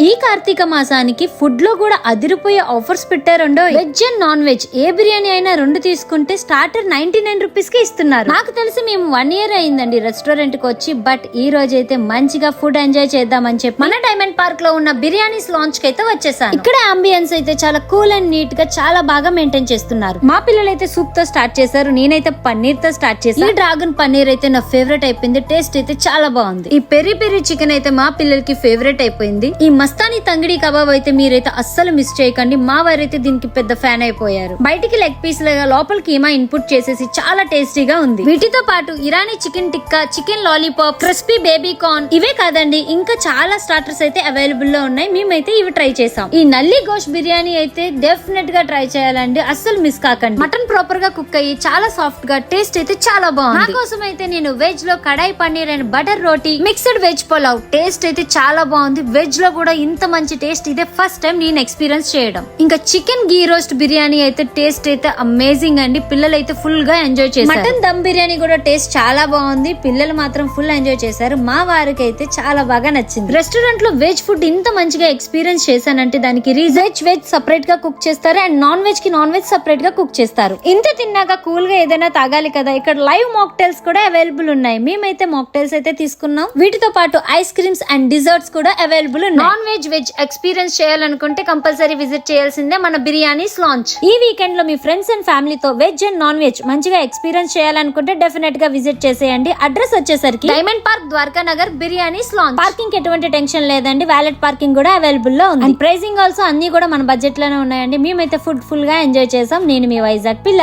ఈ కార్తీక మాసానికి ఫుడ్లో కూడా అదిరిపోయే ఆఫర్స్ పెట్టారండో. వెజ్ అండ్ నాన్ వెజ్ ఏ బిర్యానీ అయినా రెండు తీసుకుంటే స్టార్టర్ నైన్టీ నైన్ రూపీస్కి ఇస్తున్నారు. నాకు తెలిసి మేము వన్ ఇయర్ అయిందండి రెస్టారెంట్కి వచ్చి బట్ ఈ రోజు అయితే మంచిగా ఫుడ్ ఎంజాయ్ చేద్దామని చెప్పి మన డైమండ్ పార్క్లో ఉన్న బిర్యానీస్ లాంచ్కి అయితే వచ్చేసాను. ఇక్కడ అంబియన్స్ అయితే చాలా కూల్ అండ్ నీట్గా చాలా బాగా మెయింటైన్ చేస్తున్నారు. మా పిల్లలు అయితే సూప్తో స్టార్ట్ చేశారు నేనైతే పన్నీర్తో స్టార్ట్ చేశాను. ఈ డ్రాగన్ పన్నీర్ అయితే నా ఫేవరెట్ అయిపోయింది టేస్ట్ అయితే చాలా బాగుంది. ఈ పెరి పెరి చికెన్ అయితే మా పిల్లలకి ఫేవరెట్ అయిపోయింది. ఈ మస్తానీ తంగిడి కబాబ్ అయితే మీరైతే అస్సలు మిస్ చేయకండి. మా వారైతే దీనికి పెద్ద ఫ్యాన్ అయిపోయారు. బయటికి లెగ్ పీస్ లాగా లోపల కీమా ఇన్పుట్ చేసేసి చాలా టేస్టీగా ఉంది. వీటితో పాటు Irani chicken tikka chicken lollipop crispy baby corn ఇవే కాదండి ఇంకా చాలా స్టార్టర్స్ అయితే అవైలబుల్లో ఉన్నాయి. మేమైతే ఇవి ట్రై చేసాం. ఈ నల్లి గోష్ బిర్యానీ అయితే డెఫినెట్గా ట్రై చేయాలండి. అస్సలు మిస్ కాకండి. మటన్ ప్రాపర్గా కుక్ అయ్యి చాలా సాఫ్ట్గా టేస్ట్ అయితే చాలా బాగుంది. నా కోసం అయితే నేను వెజ్లో kadai paneer and butter roti mixed veg pulao taste అయితే చాలా బాగుంది. వెజ్లో కూడా ఇంత మంచి టేస్ట్ ఇదే ఫస్ట్ టైం నేను ఎక్స్పీరియన్స్ చేయడం. ఇంకా చికెన్ గీ రోస్ట్ బిర్యానీ అయితే టేస్ట్ అయితే అమేజింగ్ అండి. పిల్లలు అయితే ఫుల్గా ఎంజాయ్ చేశారు. మటన్ దమ్ బిర్యానీ కూడా టేస్ట్ చాలా బాగుంది. పిల్లలు మాత్రం ఫుల్ ఎంజాయ్ చేశారు. మా వారికి అయితే చాలా బాగా నచ్చింది. రెస్టారెంట్లో వెజ్ ఫుడ్ ఇంత మంచిగా ఎక్స్పీరియన్స్ చేశానంటే దానికి వెజ్ వెజ్ సపరేట్గా కుక్ చేస్తారు. అండ్ నాన్ వెజ్కి నాన్ వెజ్ సపరేట్గా కుక్ చేస్తారు. ఇంత తిన్నాక కూల్గా ఏదైనా తాగాలి కదా? ఇక్కడ లైవ్ మాక్టైల్స్ కూడా అవైలబుల్ ఉన్నాయి. మేమైతే మాక్టైల్స్ అయితే తీసుకున్నాం. వీటితో పాటు ఐస్ క్రీమ్స్ అండ్ డిజర్ట్స్ కూడా అవైలబుల్ ఉన్నాయి. నాన్ వెజ్ వెజ్ ఎక్స్పీరియన్స్ చేయాలనుకుంటే కంపల్సరీ విజిట్ చేయాల్సిందే మన బిర్యానీస్ లాంచ్ ఈ వీకెండ్లో మీ ఫ్రెండ్స్ అండ్ ఫ్యామిలీతో వెజ్ అండ్ నాన్ వెజ్ మంచిగా ఎక్స్పీరియన్స్ చేయాలనుకుంటే డెఫినెట్గా విజిట్ చేసేయండి. అడ్రస్ వచ్చేసరికి Diamond Park Dwaraka Nagar Biryanis Launch parking ఎటువంటి టెన్షన్ లేదండి. వ్యాలెట్ పార్కింగ్ కూడా అవైలబుల్లో ఉంది. ప్రైసింగ్ ఆల్సో అన్ని కూడా మన బడ్జెట్లోనే ఉన్నాయండి. మేమైతే ఫుడ్ ఫుల్గా ఎంజాయ్ చేసాం. నేను మీ వైజాగ్ పిల్ల.